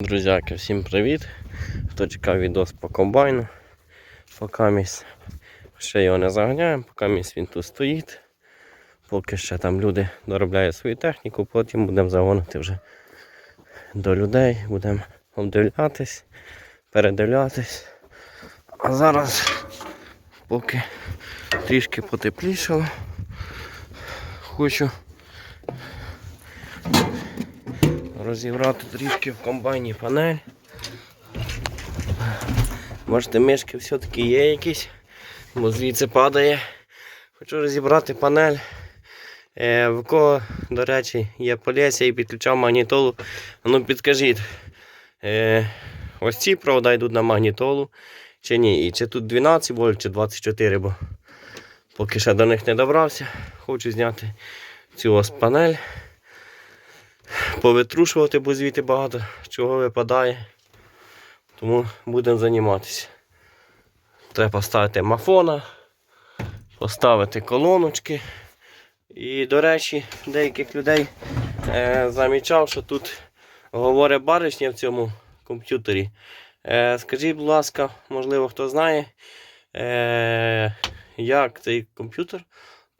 Друзяки, всім привіт! Хто чекав відос по комбайну, поки місь ще його не заганяємо, поки місь він тут стоїть. Поки ще там люди доробляють свою техніку, потім будемо загонити вже до людей, будемо обдивлятись, передивлятись. А зараз, поки трішки потеплішало, хочу розібрати трішки в комбайні панель. Бачите, мишки все-таки є якісь, бо звідси падає. Хочу розібрати панель. Е, в кого, до речі, є полісся і підключав магнітолу. Ну підкажіть, е, ось ці провода йдуть на магнітолу чи ні? І чи тут 12 вольт, чи 24, бо поки ще до них не добрався. Хочу зняти цю ось панель повитрушувати, бо звідти багато чого випадає. Тому будемо займатися. Треба поставити мафона, поставити колоночки. І, до речі, деяких людей е, замічав, що тут говорить баришня в цьому комп'ютері. Е, скажіть, будь ласка, можливо, хто знає, е, як цей комп'ютер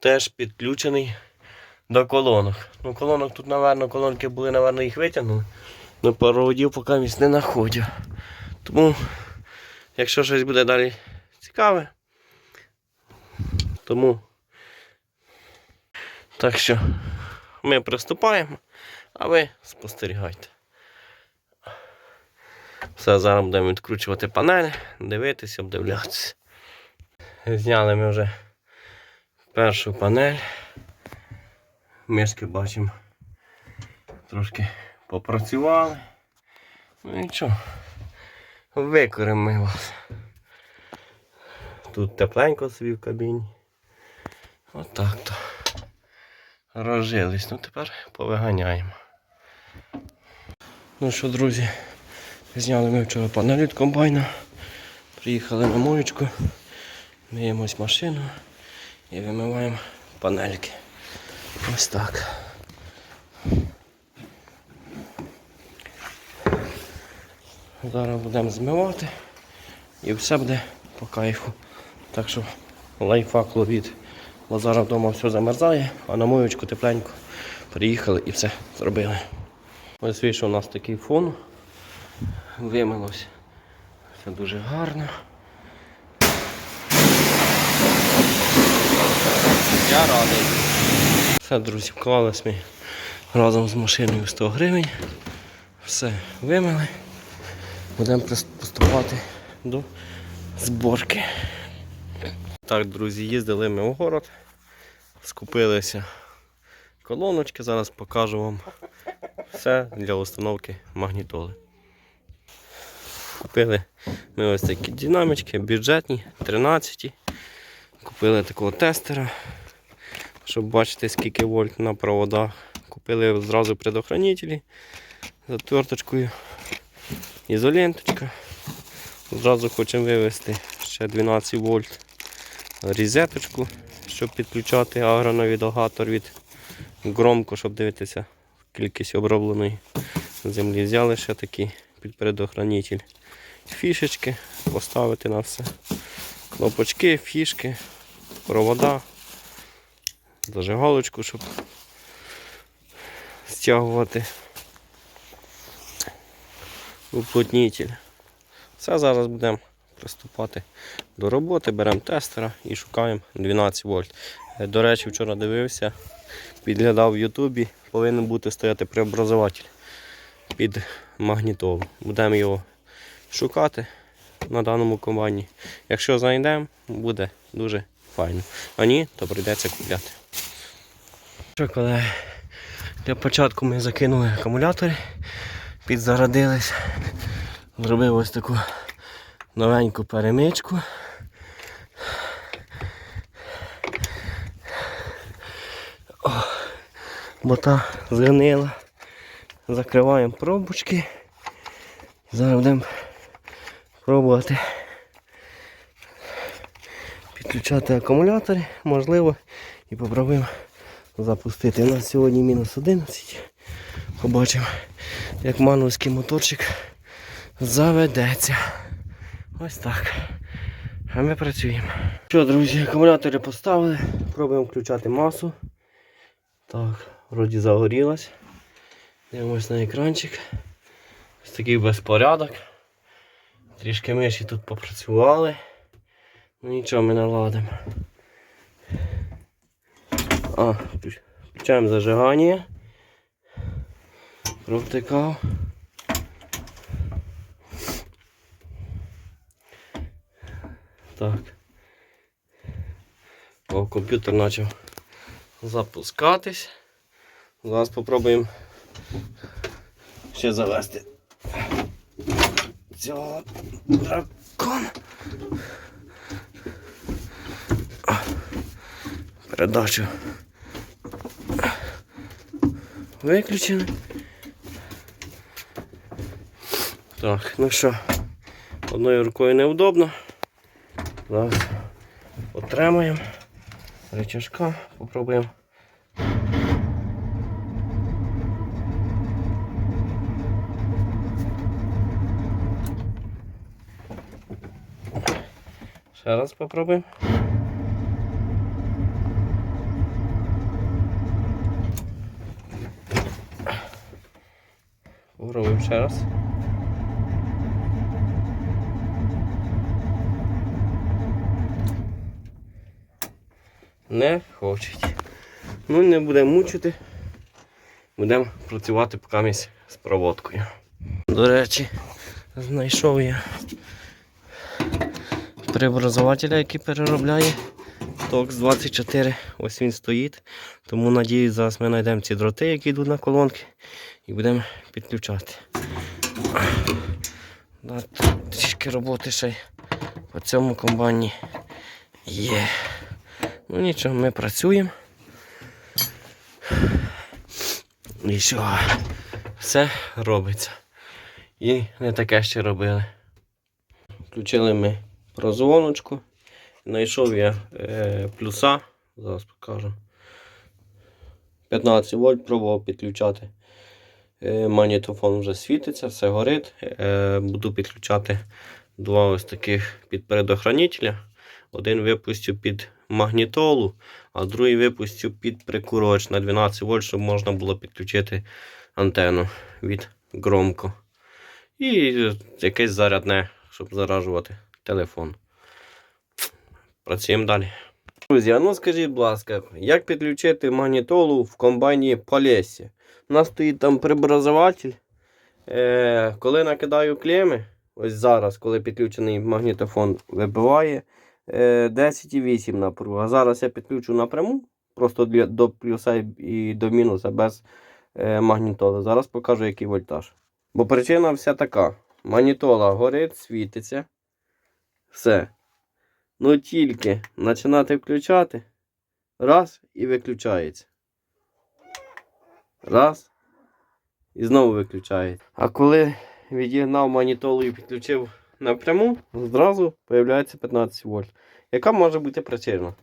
теж підключений до колонок. Ну, колонок тут, напевно, колонки були, напевно, їх витягнули. Ну, проводів поки місць не знаходив. Тому, якщо щось буде далі цікаве, тому так що ми приступаємо, а ви спостерігайте. Все, зараз будемо відкручувати панель, дивитися, обдивлятися. Зняли ми вже першу панель. Мишки бачимо. Трошки попрацювали. Ну нічого. Викоримо ми вас. Тут тепленько собі в кабіні. Отак то. Розжились. Ну тепер повиганяємо. Ну що, друзі, зняли ми вчора панель від комбайна. Приїхали на моєчку, миємось машину і вимиваємо панельки. Ось так. Зараз будемо змивати і все буде по кайфу. Так що лайфхак ловіть. Бо зараз вдома все замерзає, а на моєчку тепленько приїхали і все зробили. Ось вийшов у нас такий фон. Вимилось. Все дуже гарно. Я радий. Все, друзі, вклались ми разом з машиною 100 гривень. Все вимили. Будемо приступати до зборки. Так, друзі, їздили ми в город, скупилися колоночки, зараз покажу вам все для установки магнітоли. Купили ми ось такі динамічки, бюджетні, 13. Купили такого тестера щоб бачити скільки вольт на проводах. Купили зразу предохранителі з отверточкою, ізоленточка. Зразу хочемо вивести ще 12 вольт різеточку, щоб підключати агронавігатор від громко, щоб дивитися кількість обробленої землі. Взяли ще такий під предохранитель. Фішечки, поставити на все. Кнопочки, фішки, провода зажигалочку, щоб стягувати уплотнитель. Все, зараз будемо приступати до роботи, беремо тестера і шукаємо 12 вольт. Е, До речі, вчора дивився, підглядав в Ютубі, повинен бути стояти преобразователь під магнітолу. Будемо його шукати на даному комбайні. Якщо знайдемо, буде дуже файно. А ні, то прийдеться купляти. Що, коли для початку ми закинули акумулятори, підзарядились, зробив ось таку новеньку перемичку. О, бота згнила. Закриваємо пробочки. Зараз будемо пробувати підключати акумулятори, можливо, і попробуємо запустити. У нас сьогодні мінус 11. Побачимо, як мановський моторчик заведеться. Ось так. А ми працюємо. Що, друзі, акумулятори поставили. Пробуємо включати масу. Так, вроді загорілась. Дивимось на екранчик. Ось такий безпорядок. Трішки миші тут попрацювали. Ну нічого ми наладимо. А, включ- включаємо зажигання. Провтикав. Так. О, комп'ютер почав запускатись. Зараз спробуємо ще завести цього дракона. Передачу. Виключили. Так, ну що, одною рукою неудобно. Зараз отримаємо рычажка, попробуємо. Ще раз попробуємо. Попробуємо ще раз. Не хочуть. Ну, не будемо мучити. Будемо працювати поки з проводкою. До речі, знайшов я преобразователя, який переробляє TOX 24. Ось він стоїть. Тому надіюсь, зараз ми знайдемо ці дроти, які йдуть на колонки, і будемо підключати. Трішки роботи ще по цьому комбайні є. Ну нічого, ми працюємо. І що? Все робиться. І не таке ще робили. Включили ми прозвоночку. Знайшов я е, плюса. Зараз покажу. 15 вольт пробував підключати. Е, магнітофон вже світиться, все горить. Е, буду підключати два ось таких під передохранителя. Один випустю під магнітолу, а другий випустю під прикурювач на 12 вольт, щоб можна було підключити антенну від громко. І якесь зарядне, щоб заражувати телефон. Працюємо далі. Друзі, а ну скажіть, будь ласка, як підключити магнітолу в комбайні Полесі? У нас стоїть там преобразователь. Е, коли накидаю клеми, ось зараз, коли підключений магнітофон вибиває е, 10,8 напруга. А зараз я підключу напряму, просто для, до плюса і до мінуса без е, магнітоли. Зараз покажу, який вольтаж. Бо причина вся така: магнітола горить, світиться. Все. Ну тільки починати включати. Раз і виключається. Раз. І знову виключається. А коли відігнав манітолу і підключив напряму, зразу з'являється 15 вольт. Яка може бути причина?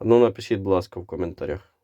Ну напишіть, будь ласка, в коментарях.